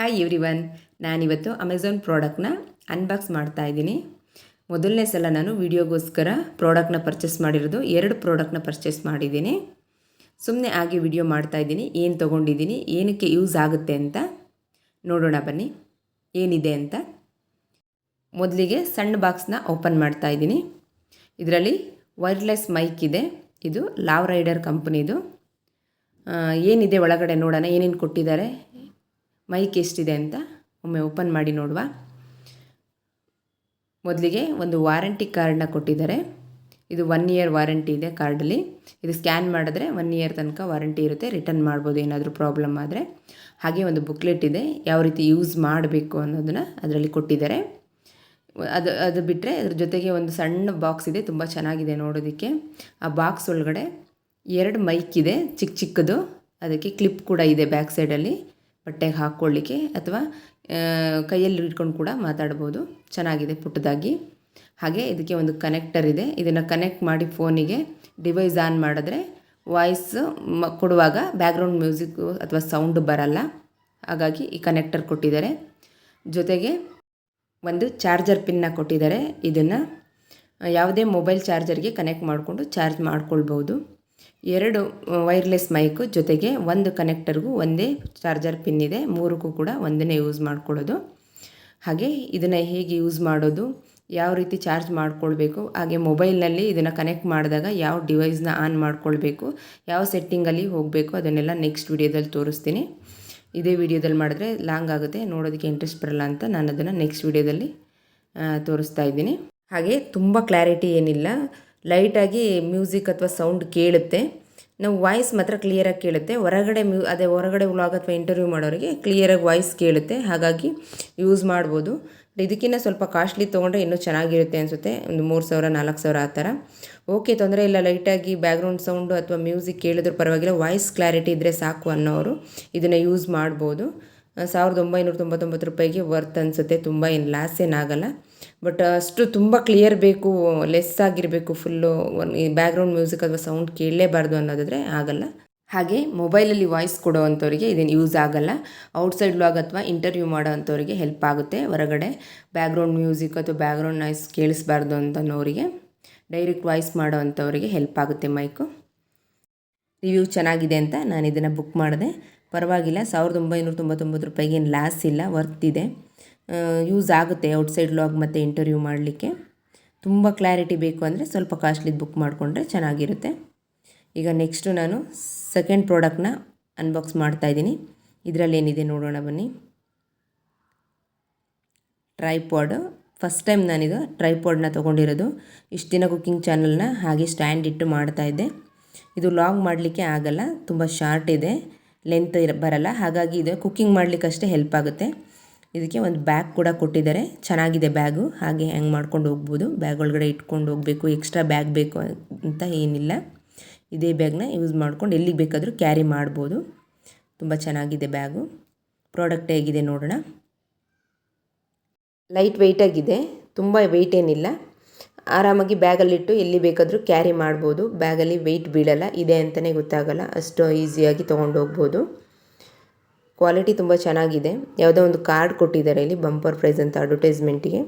Hi everyone ನಾನಿವತ್ತು Amazon ಪ್ರಾಡಕ್ಟ್ನ unbox ಮಾಡ್ತಾ ಇದ್ದೀನಿ. ಮೊದಲನೇ ಸಲ ನಾನು ವಿಡಿಯೋಗೋಸ್ಕರ ಪ್ರಾಡಕ್ಟ್ನ ಪರ್ಚೇಸ್ ಮಾಡಿರೋದು ಎರಡು ಪ್ರಾಡಕ್ಟ್ನ ಪರ್ಚೇಸ್ ಮಾಡಿದ್ದೀನಿ. ಸುಮ್ಮನೆ ಆಗಿ ವಿಡಿಯೋ ಮಾಡ್ತಾ ಇದ್ದೀನಿ. ಏನು ತೊಗೊಂಡಿದ್ದೀನಿ, ಏನಕ್ಕೆ ಯೂಸ್ ಆಗುತ್ತೆ ಅಂತ ನೋಡೋಣ ಬನ್ನಿ. ಏನಿದೆ ಅಂತ ಮೊದಲಿಗೆ ಸಣ್ಣ ಬಾಕ್ಸ್ನ ಓಪನ್ ಮಾಡ್ತಾ ಇದ್ದೀನಿ. ಇದರಲ್ಲಿ ವೈರ್ಲೆಸ್ ಮೈಕ್ ಇದೆ. ಇದು ಲಾವ್ ರೈಡರ್ ಕಂಪ್ನಿದು ಏನಿದೆ ಒಳಗಡೆ ನೋಡೋಣ, ಏನೇನು ಕೊಟ್ಟಿದ್ದಾರೆ? ಮೈಕ್ ಎಷ್ಟಿದೆ ಅಂತ ಒಮ್ಮೆ ಓಪನ್ ಮಾಡಿ ನೋಡುವ. ಮೊದಲಿಗೆ ಒಂದು ವಾರಂಟಿ ಕಾರ್ಡನ್ನ ಕೊಟ್ಟಿದ್ದಾರೆ. ಇದು ಒನ್ ಇಯರ್ ವಾರಂಟಿ ಇದೆ ಕಾರ್ಡಲ್ಲಿ. ಇದು ಸ್ಕ್ಯಾನ್ ಮಾಡಿದ್ರೆ ಒನ್ ಇಯರ್ ತನಕ ವಾರಂಟಿ ಇರುತ್ತೆ. ರಿಟರ್ನ್ ಮಾಡ್ಬೋದು, ಏನಾದರೂ ಪ್ರಾಬ್ಲಮ್ ಆದರೆ. ಹಾಗೆ ಒಂದು ಬುಕ್ಲೆಟ್ ಇದೆ, ಯಾವ ರೀತಿ ಯೂಸ್ ಮಾಡಬೇಕು ಅನ್ನೋದನ್ನು ಅದರಲ್ಲಿ ಕೊಟ್ಟಿದ್ದಾರೆ. ಅದು ಅದು ಬಿಟ್ಟರೆ ಅದ್ರ ಜೊತೆಗೆ ಒಂದು ಸಣ್ಣ ಬಾಕ್ಸ್ ಇದೆ, ತುಂಬ ಚೆನ್ನಾಗಿದೆ ನೋಡೋದಕ್ಕೆ. ಆ ಬಾಕ್ಸ್ ಒಳಗಡೆ ಎರಡು ಮೈಕ್ ಇದೆ ಚಿಕ್ಕ ಚಿಕ್ಕದು. ಅದಕ್ಕೆ ಕ್ಲಿಪ್ ಕೂಡ ಇದೆ ಬ್ಯಾಕ್ ಸೈಡಲ್ಲಿ ಬಟ್ಟೆಗೆ ಹಾಕ್ಕೊಳ್ಳಿಕ್ಕೆ ಅಥವಾ ಕೈಯಲ್ಲಿ ಇಟ್ಕೊಂಡು ಕೂಡ ಮಾತಾಡ್ಬೋದು. ಚೆನ್ನಾಗಿದೆ ಪುಟ್ಟದಾಗಿ. ಹಾಗೆ ಇದಕ್ಕೆ ಒಂದು ಕನೆಕ್ಟರ್ ಇದೆ. ಇದನ್ನು ಕನೆಕ್ಟ್ ಮಾಡಿ ಫೋನಿಗೆ ಡಿವೈಸ್ ಆನ್ ಮಾಡಿದ್ರೆ ವಾಯ್ಸ್ ಮ, ಕೊಡುವಾಗ ಬ್ಯಾಕ್ಗ್ರೌಂಡ್ ಮ್ಯೂಸಿಕ್ ಅಥವಾ ಸೌಂಡ್ ಬರಲ್ಲ. ಹಾಗಾಗಿ ಈ ಕನೆಕ್ಟರ್ ಕೊಟ್ಟಿದ್ದಾರೆ. ಜೊತೆಗೆ ಒಂದು ಚಾರ್ಜರ್ ಪಿನ್ನ ಕೊಟ್ಟಿದ್ದಾರೆ. ಇದನ್ನು ಯಾವುದೇ ಮೊಬೈಲ್ ಚಾರ್ಜರ್ಗೆ ಕನೆಕ್ಟ್ ಮಾಡಿಕೊಂಡು ಚಾರ್ಜ್ ಮಾಡ್ಕೊಳ್ಬೋದು. ಎರಡು ವೈರ್ಲೆಸ್ ಮೈಕು ಜೊತೆಗೆ ಒಂದು ಕನೆಕ್ಟರ್ಗೂ ಒಂದೇ ಚಾರ್ಜರ್ ಪಿನ್ ಇದೆ. ಮೂರಕ್ಕೂ ಕೂಡ ಒಂದನ್ನೇ ಯೂಸ್ ಮಾಡ್ಕೊಳ್ಳೋದು. ಹಾಗೆ ಇದನ್ನು ಹೇಗೆ ಯೂಸ್ ಮಾಡೋದು, ಯಾವ ರೀತಿ ಚಾರ್ಜ್ ಮಾಡಿಕೊಳ್ಬೇಕು, ಹಾಗೆ ಮೊಬೈಲ್ನಲ್ಲಿ ಇದನ್ನು ಕನೆಕ್ಟ್ ಮಾಡಿದಾಗ ಯಾವ ಡಿವೈಸ್ನ ಆನ್ ಮಾಡ್ಕೊಳ್ಬೇಕು, ಯಾವ ಸೆಟ್ಟಿಂಗಲ್ಲಿ ಹೋಗಬೇಕು, ಅದನ್ನೆಲ್ಲ ನೆಕ್ಸ್ಟ್ ವಿಡಿಯೋದಲ್ಲಿ ತೋರಿಸ್ತೀನಿ. ಇದೇ ವಿಡಿಯೋದಲ್ಲಿ ಮಾಡಿದ್ರೆ ಲಾಂಗ್ ಆಗುತ್ತೆ. ನೋಡೋದಕ್ಕೆ ಇಂಟ್ರೆಸ್ಟ್ ಬರಲ್ಲ ಅಂತ ನಾನು ಅದನ್ನು ನೆಕ್ಸ್ಟ್ ವಿಡಿಯೋದಲ್ಲಿ ತೋರಿಸ್ತಾ ಇದ್ದೀನಿ. ಹಾಗೆ ತುಂಬ ಕ್ಲಾರಿಟಿ ಏನಿಲ್ಲ. ಲೈಟಾಗಿ ಮ್ಯೂಸಿಕ್ ಅಥವಾ ಸೌಂಡ್ ಕೇಳುತ್ತೆ. ನಾವು ವಾಯ್ಸ್ ಮಾತ್ರ ಕ್ಲಿಯರಾಗಿ ಕೇಳುತ್ತೆ. ಹೊರಗಡೆ ಮ್ಯೂ, ಅದೇ ಹೊರಗಡೆ ವ್ಲಾಗ್ ಅಥವಾ ಇಂಟರ್ವ್ಯೂ ಮಾಡೋರಿಗೆ ಕ್ಲಿಯರಾಗಿ ವಾಯ್ಸ್ ಕೇಳುತ್ತೆ. ಹಾಗಾಗಿ ಯೂಸ್ ಮಾಡ್ಬೋದು. ಇದಕ್ಕಿಂತ ಸ್ವಲ್ಪ ಕಾಸ್ಟ್ಲಿ ತೊಗೊಂಡ್ರೆ ಇನ್ನೂ ಚೆನ್ನಾಗಿರುತ್ತೆ ಅನಿಸುತ್ತೆ. ಒಂದು ಮೂರು ಸಾವಿರ, ನಾಲ್ಕು ಸಾವಿರ ಆ ಥರ. ಓಕೆ ತೊಂದರೆ ಇಲ್ಲ. ಲೈಟಾಗಿ ಬ್ಯಾಕ್ಗ್ರೌಂಡ್ ಸೌಂಡು ಅಥವಾ ಮ್ಯೂಸಿಕ್ ಕೇಳಿದ್ರೂ ಪರವಾಗಿಲ್ಲ. ವಾಯ್ಸ್ ಕ್ಲಾರಿಟಿ ಇದ್ದರೆ ಸಾಕು ಅನ್ನೋರು ಇದನ್ನು ಯೂಸ್ ಮಾಡ್ಬೋದು. ಸಾವಿರದ ಒಂಬೈನೂರ ತೊಂಬತ್ತೊಂಬತ್ತು ರೂಪಾಯಿಗೆ ವರ್ತ್ ಅನಿಸುತ್ತೆ. ತುಂಬ ಏನು ಲಾಸ್ ಏನಾಗಲ್ಲ ಬಟ್ ಅಷ್ಟು ತುಂಬ ಕ್ಲಿಯರ್ ಬೇಕು ಲೆಸ್ ಆಗಿರಬೇಕು ಫುಲ್ಲು ಈ ಬ್ಯಾಕ್ಗ್ರೌಂಡ್ ಮ್ಯೂಸಿಕ್ ಅಥವಾ ಸೌಂಡ್ ಕೇಳಲೇಬಾರ್ದು ಅನ್ನೋದಾದರೆ ಆಗಲ್ಲ. ಹಾಗೆ ಮೊಬೈಲಲ್ಲಿ ವಾಯ್ಸ್ ಕೊಡೋ ಅಂಥವ್ರಿಗೆ ಇದೇನು ಯೂಸ್ ಆಗಲ್ಲ. ಔಟ್ಸೈಡ್ ವ್ಲಾಗ್ ಅಥವಾ ಇಂಟರ್ವ್ಯೂ ಮಾಡೋ ಅಂಥವ್ರಿಗೆ ಹೆಲ್ಪ್ ಆಗುತ್ತೆ ಹೊರಗಡೆ. ಬ್ಯಾಕ್ಗ್ರೌಂಡ್ ಮ್ಯೂಸಿಕ್ ಅಥವಾ ಬ್ಯಾಕ್ಗ್ರೌಂಡ್ ನಾಯ್ಸ್ ಕೇಳಿಸ್ಬಾರ್ದು ಅಂತನೋರಿಗೆ ಡೈರೆಕ್ಟ್ ವಾಯ್ಸ್ ಮಾಡೋ ಅಂಥವ್ರಿಗೆ ಹೆಲ್ಪ್ ಆಗುತ್ತೆ ಮೈಕು ರಿವ್ಯೂ ಚೆನ್ನಾಗಿದೆ ಅಂತ ನಾನು ಇದನ್ನು ಬುಕ್ ಮಾಡಿದೆ. ಪರವಾಗಿಲ್ಲ, ಸಾವಿರದ ಒಂಬೈನೂರ ತೊಂಬತ್ತೊಂಬತ್ತು ರೂಪಾಯಿಗೆ ಏನು ಲಾಸ್ ಇಲ್ಲ ವರ್ತ್ ಇದೆ. ಯೂಸ್ ಆಗುತ್ತೆ ಔಟ್ಸೈಡ್ ಲಾಗ್ ಮತ್ತು ಇಂಟರ್ವ್ಯೂ ಮಾಡಲಿಕ್ಕೆ. ತುಂಬ ಕ್ಲಾರಿಟಿ ಬೇಕು ಅಂದರೆ ಸ್ವಲ್ಪ ಕಾಸ್ಟ್ಲಿದು ಬುಕ್ ಮಾಡಿಕೊಂಡ್ರೆ ಚೆನ್ನಾಗಿರುತ್ತೆ. ಈಗ ನೆಕ್ಸ್ಟು ನಾನು ಸೆಕೆಂಡ್ ಪ್ರಾಡಕ್ಟ್ನ ಅನ್ಬಾಕ್ಸ್ ಮಾಡ್ತಾಯಿದ್ದೀನಿ ಇದರಲ್ಲಿ ಏನಿದೆ ನೋಡೋಣ ಬನ್ನಿ. ಟ್ರೈಪಾಡ್ ಫಸ್ಟ್ ಟೈಮ್ ನಾನಿದು ಟ್ರೈಪಾಡ್ನ ತೊಗೊಂಡಿರೋದು. ಇಷ್ಟು ದಿನ ಕುಕ್ಕಿಂಗ್ ಚಾನಲ್ನ ಹಾಗೆ ಸ್ಟ್ಯಾಂಡ್ ಇಟ್ಟು ಮಾಡ್ತಾಯಿದ್ದೆ ಇದು ಲಾಂಗ್ ಮಾಡಲಿಕ್ಕೆ ಆಗಲ್ಲ, ತುಂಬ ಶಾರ್ಟ್ ಇದೆ ಲೆಂತ್ ಇರ ಬರಲ್ಲ. ಹಾಗಾಗಿ ಇದು ಕುಕ್ಕಿಂಗ್ ಮಾಡಲಿಕ್ಕಷ್ಟೇ ಹೆಲ್ಪ್ ಆಗುತ್ತೆ. ಇದಕ್ಕೆ ಒಂದು ಬ್ಯಾಗ್ ಕೂಡ ಕೊಟ್ಟಿದ್ದಾರೆ. ಚೆನ್ನಾಗಿದೆ ಬ್ಯಾಗು. ಹಾಗೆ ಹ್ಯಾಂಗ್ ಮಾಡ್ಕೊಂಡು ಹೋಗ್ಬೋದು. ಬ್ಯಾಗ್ ಒಳಗಡೆ ಇಟ್ಕೊಂಡು ಹೋಗಬೇಕು. ಎಕ್ಸ್ಟ್ರಾ ಬ್ಯಾಗ್ ಬೇಕು ಅಂತ ಏನಿಲ್ಲ. ಇದೇ ಬ್ಯಾಗ್ನ ಯೂಸ್ ಮಾಡ್ಕೊಂಡು ಎಲ್ಲಿಗೆ ಬೇಕಾದರೂ ಕ್ಯಾರಿ ಮಾಡ್ಬೋದು. ತುಂಬ ಚೆನ್ನಾಗಿದೆ ಬ್ಯಾಗು. ಪ್ರಾಡಕ್ಟ್ ಹೇಗಿದೆ ನೋಡೋಣ. ಲೈಟ್ ವೆಯ್ಟಾಗಿದೆ ತುಂಬ ವೆಯ್ಟ್ ಏನಿಲ್ಲ. ಆರಾಮಾಗಿ ಬ್ಯಾಗಲ್ಲಿಟ್ಟು ಎಲ್ಲಿ ಬೇಕಾದರೂ ಕ್ಯಾರಿ ಮಾಡ್ಬೋದು. ಬ್ಯಾಗಲ್ಲಿ ವೆಯ್ಟ್ ಬೀಳಲ್ಲ. ಇದೆ ಅಂತಲೇ ಗೊತ್ತಾಗಲ್ಲ. ಅಷ್ಟು ಈಸಿಯಾಗಿ ತೊಗೊಂಡು ಹೋಗ್ಬೋದು. ಕ್ವಾಲಿಟಿ ತುಂಬ ಚೆನ್ನಾಗಿದೆ. ಯಾವುದೋ ಒಂದು ಕಾರ್ಡ್ ಕೊಟ್ಟಿದ್ದಾರೆ ಇಲ್ಲಿ ಬಂಪರ್ ಪ್ರೈಸ್ ಅಂತ ಅಡ್ವರ್ಟೈಸ್ಮೆಂಟಿಗೆ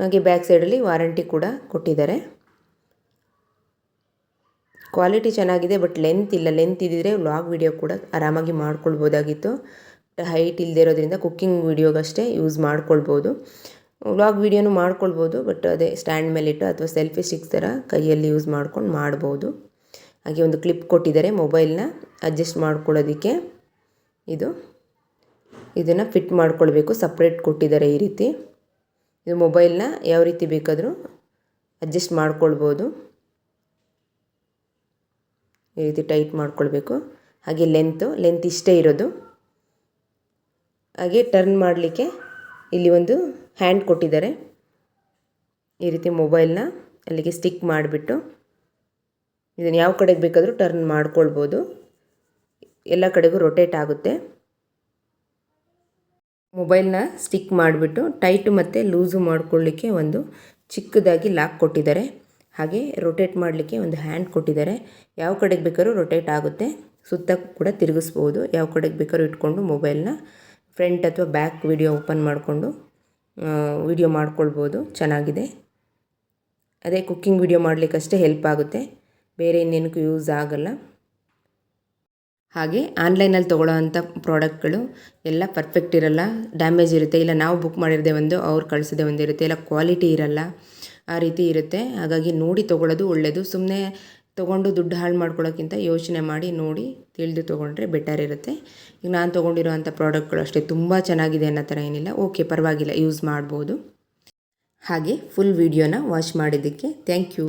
ಹಾಗೆ ಬ್ಯಾಕ್ ಸೈಡಲ್ಲಿ ವಾರಂಟಿ ಕೂಡ ಕೊಟ್ಟಿದ್ದಾರೆ. ಕ್ವಾಲಿಟಿ ಚೆನ್ನಾಗಿದೆ ಬಟ್ ಲೆಂತ್ ಇಲ್ಲ. ಲೆಂತ್ ಇದ್ದಿದ್ರೆ ವ್ಲಾಗ್ ವಿಡಿಯೋ ಕೂಡ ಆರಾಮಾಗಿ ಮಾಡ್ಕೊಳ್ಬೋದಾಗಿತ್ತು. ಹೈಟ್ ಇಲ್ಲದೆ ಇರೋದ್ರಿಂದ ಕುಕ್ಕಿಂಗ್ ವೀಡಿಯೋಗಷ್ಟೇ ಯೂಸ್ ಮಾಡ್ಕೊಳ್ಬೋದು. ವ್ಲಾಗ್ ವೀಡಿಯೋನು ಮಾಡ್ಕೊಳ್ಬೋದು ಬಟ್ ಅದೇ ಸ್ಟ್ಯಾಂಡ್ ಮೇಲಿಟ್ಟು ಅಥವಾ ಸೆಲ್ಫಿ ಸ್ಟಿಕ್ಸ್ ಥರ ಕೈಯಲ್ಲಿ ಯೂಸ್ ಮಾಡ್ಕೊಂಡು ಮಾಡ್ಬೋದು. ಹಾಗೆ ಒಂದು ಕ್ಲಿಪ್ ಕೊಟ್ಟಿದ್ದಾರೆ ಮೊಬೈಲ್ನ ಅಡ್ಜಸ್ಟ್ ಮಾಡ್ಕೊಳ್ಳೋದಕ್ಕೆ. ಇದು. ಇದನ್ನು ಫಿಟ್ ಮಾಡಿಕೊಳ್ಬೇಕು ಸಪ್ರೇಟ್ ಕೊಟ್ಟಿದ್ದಾರೆ ಈ ರೀತಿ. ಇದು ಮೊಬೈಲ್ನ ಯಾವ ರೀತಿ ಬೇಕಾದರೂ ಅಡ್ಜಸ್ಟ್ ಮಾಡ್ಕೊಳ್ಬೋದು. ಈ ರೀತಿ ಟೈಟ್ ಮಾಡ್ಕೊಳ್ಬೇಕು. ಹಾಗೆ ಲೆಂತು ಲೆಂತ್ ಇಷ್ಟೇ ಇರೋದು. ಹಾಗೆ ಟರ್ನ್ ಮಾಡಲಿಕ್ಕೆ ಇಲ್ಲಿ ಒಂದು ಹ್ಯಾಂಡ್ ಕೊಟ್ಟಿದ್ದಾರೆ. ಈ ರೀತಿ ಮೊಬೈಲ್ನ ಅಲ್ಲಿಗೆ ಸ್ಟಿಕ್ ಮಾಡಿಬಿಟ್ಟು ಇದನ್ನು ಯಾವ ಕಡೆಗೆ ಬೇಕಾದರೂ ಟರ್ನ್ ಮಾಡ್ಕೊಳ್ಬೋದು. ಎಲ್ಲ ಕಡೆಗೂ ರೊಟೇಟ್ ಆಗುತ್ತೆ. ಮೊಬೈಲ್ನ ಸ್ಟಿಕ್ ಮಾಡಿಬಿಟ್ಟು ಟೈಟು ಮತ್ತು ಲೂಸು ಮಾಡ್ಕೊಳ್ಳಿಕ್ಕೆ ಒಂದು ಚಿಕ್ಕದಾಗಿ ಲಾಕ್ ಕೊಟ್ಟಿದ್ದಾರೆ. ಹಾಗೆ ರೊಟೇಟ್ ಮಾಡಲಿಕ್ಕೆ ಒಂದು ಹ್ಯಾಂಡ್ ಕೊಟ್ಟಿದ್ದಾರೆ. ಯಾವ ಕಡೆಗೆ ಬೇಕಾದ್ರೂ ರೊಟೇಟ್ ಆಗುತ್ತೆ. ಸುತ್ತ ಕೂಡ ತಿರುಗಿಸ್ಬೋದು. ಯಾವ ಕಡೆಗೆ ಬೇಕಾದ್ರೂ ಇಟ್ಕೊಂಡು ಮೊಬೈಲ್ನ ಫ್ರಂಟ್ ಅಥವಾ ಬ್ಯಾಕ್ ವಿಡಿಯೋ ಓಪನ್ ಮಾಡಿಕೊಂಡು ವಿಡಿಯೋ ಮಾಡ್ಕೊಳ್ಬೋದು. ಚೆನ್ನಾಗಿದೆ. ಅದೇ ಕುಕ್ಕಿಂಗ್ ವಿಡಿಯೋ ಮಾಡಲಿಕ್ಕಷ್ಟೇ ಹೆಲ್ಪ್ ಆಗುತ್ತೆ. ಬೇರೆ ಇನ್ನೇನಕ್ಕೂ ಯೂಸ್ ಆಗಲ್ಲ. ಹಾಗೆ ಆನ್ಲೈನಲ್ಲಿ ತೊಗೊಳ್ಳೋ ಅಂಥ ಪ್ರಾಡಕ್ಟ್ಗಳು ಎಲ್ಲ ಪರ್ಫೆಕ್ಟ್ ಇರಲ್ಲ, ಡ್ಯಾಮೇಜ್ ಇರುತ್ತೆ. ಇಲ್ಲ ನಾವು ಬುಕ್ ಮಾಡಿರದೆ ಒಂದು, ಅವ್ರು ಕಳಿಸಿದೆ ಒಂದು ಇರುತ್ತೆ. ಇಲ್ಲ ಕ್ವಾಲಿಟಿ ಇರಲ್ಲ, ಆ ರೀತಿ ಇರುತ್ತೆ. ಹಾಗಾಗಿ ನೋಡಿ ತೊಗೊಳ್ಳೋದು ಒಳ್ಳೆಯದು ಸುಮ್ಮನೆ ತೊಗೊಂಡು ದುಡ್ಡು ಹಾಳು ಮಾಡ್ಕೊಳ್ಳೋಕ್ಕಿಂತ ಯೋಚನೆ ಮಾಡಿ, ನೋಡಿ ತಿಳಿದು ತೊಗೊಂಡ್ರೆ ಬೆಟರ್ ಇರುತ್ತೆ. ಈಗ ನಾನು ತೊಗೊಂಡಿರೋ ಅಂಥ ಪ್ರಾಡಕ್ಟ್ಗಳು ಅಷ್ಟೇ, ತುಂಬ ಚೆನ್ನಾಗಿದೆ ಅನ್ನೋ ಥರ ಏನಿಲ್ಲ. ಓಕೆ, ಪರವಾಗಿಲ್ಲ, ಯೂಸ್ ಮಾಡ್ಬೋದು. ಹಾಗೆ ಫುಲ್ ವಿಡಿಯೋನ ವಾಚ್ ಮಾಡಿದ್ದಕ್ಕೆ ಥ್ಯಾಂಕ್ ಯು